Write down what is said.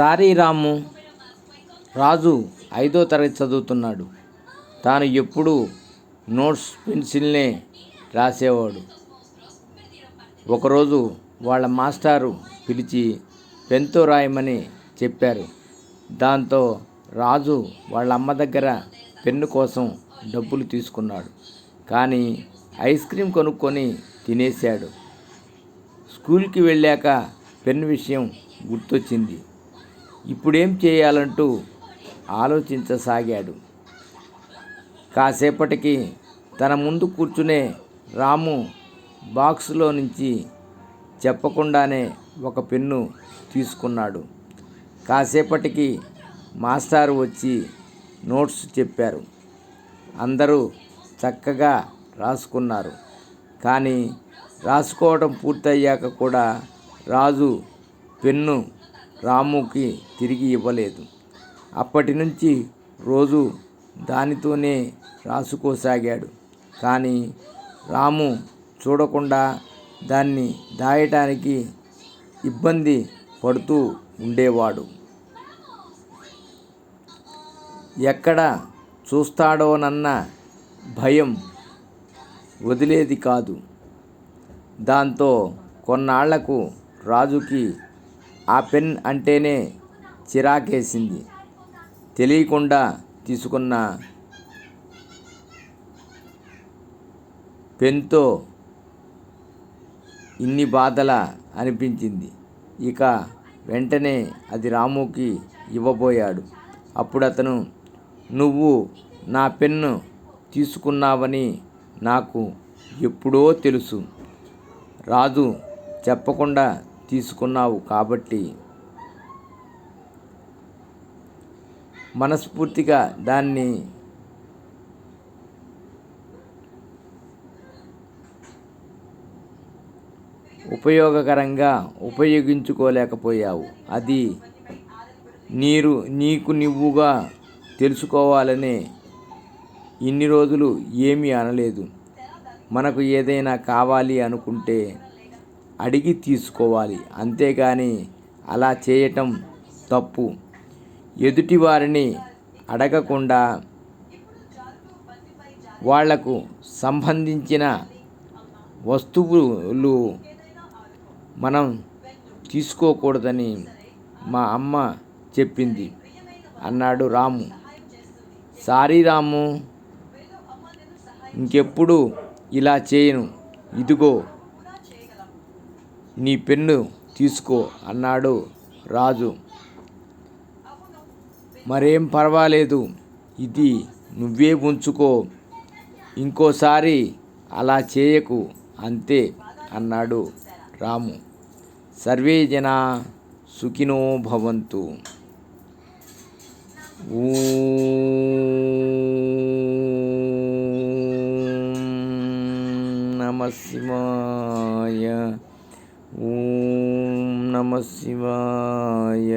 Sorry రాము. రాజు ఐదో తరగతి చదువుతున్నాడు. తాను ఎప్పుడూ నోట్స్ పెన్సిల్నే రాసేవాడు. ఒకరోజు వాళ్ళ మాస్టారు పిలిచి పెన్తో రాయమని చెప్పారు. దాంతో రాజు వాళ్ళ అమ్మ దగ్గర పెన్ను కోసం డబ్బులు తీసుకున్నాడు. కానీ ఐస్ క్రీమ్ కొనుక్కొని తినేశాడు. స్కూల్కి వెళ్ళాక పెన్ విషయం గుర్తొచ్చింది. ఇప్పుడేం చేయాలంటూ ఆలోచించసాగాడు. కాసేపటికి తన ముందు కూర్చునే రాము బాక్సులో నుంచి చెప్పకుండానే ఒక పెన్ను తీసుకున్నాడు. కాసేపటికి మాస్టారు వచ్చి నోట్స్ చెప్పారు. అందరూ చక్కగా రాసుకున్నారు. కానీ రాసుకోవడం పూర్తయ్యాక కూడా రాజు పెన్ను రాముకి తిరిగి ఇవ్వలేదు. అప్పటి నుంచి రోజు దానితోనే రాసుకోసాగాడు. కానీ రాము చూడకుండా దాన్ని దాయటానికి ఇబ్బంది పడుతూ ఉండేవాడు. ఎక్కడ చూస్తాడోనన్న భయం వదిలేది కాదు. దాంతో కొన్నాళ్ళకు రాజుకి ఆ పెన్ అంటేనే చిరాకేసింది. తెలియకుండా తీసుకున్న పెన్తో ఇన్ని బాధల అనిపించింది. ఇక వెంటనే అది రాముకి ఇవ్వబోయాడు. అప్పుడు అతను నువ్వు నా పెన్ను తీసుకున్నావని నాకు ఎప్పుడో తెలుసు. రాజు చెప్పకుండా తీసుకున్నావు కాబట్టి మనస్ఫూర్తిగా దాన్ని ఉపయోగకరంగా ఉపయోగించుకోలేకపోయావు. అది నీరు నీకు నువ్వుగా తెలుసుకోవాలనే ఇన్ని రోజులు ఏమీ అనలేదు. మనకు ఏదైనా కావాలి అనుకుంటే అడిగి తీసుకోవాలి. అంతేగాని అలా చేయటం తప్పు. ఎదుటివారిని అడగకుండా వాళ్ళకు సంబంధించిన వస్తువులు మనం తీసుకోకూడదని మా అమ్మ చెప్పింది. అన్నాడు రాము. సారీ రాము ఇంకెప్పుడు ఇలా చేయను. ఇదిగో నీ పెన్ను తీసుకో అన్నాడు రాజు. మరేం పర్వాలేదు ఇది నువ్వే ఉంచుకో ఇంకోసారి అలా చేయకు అంతే అన్నాడు రాము. సర్వే జన సుఖినో భవంతు. నమ శివాయ. ఓం నమ శివాయ.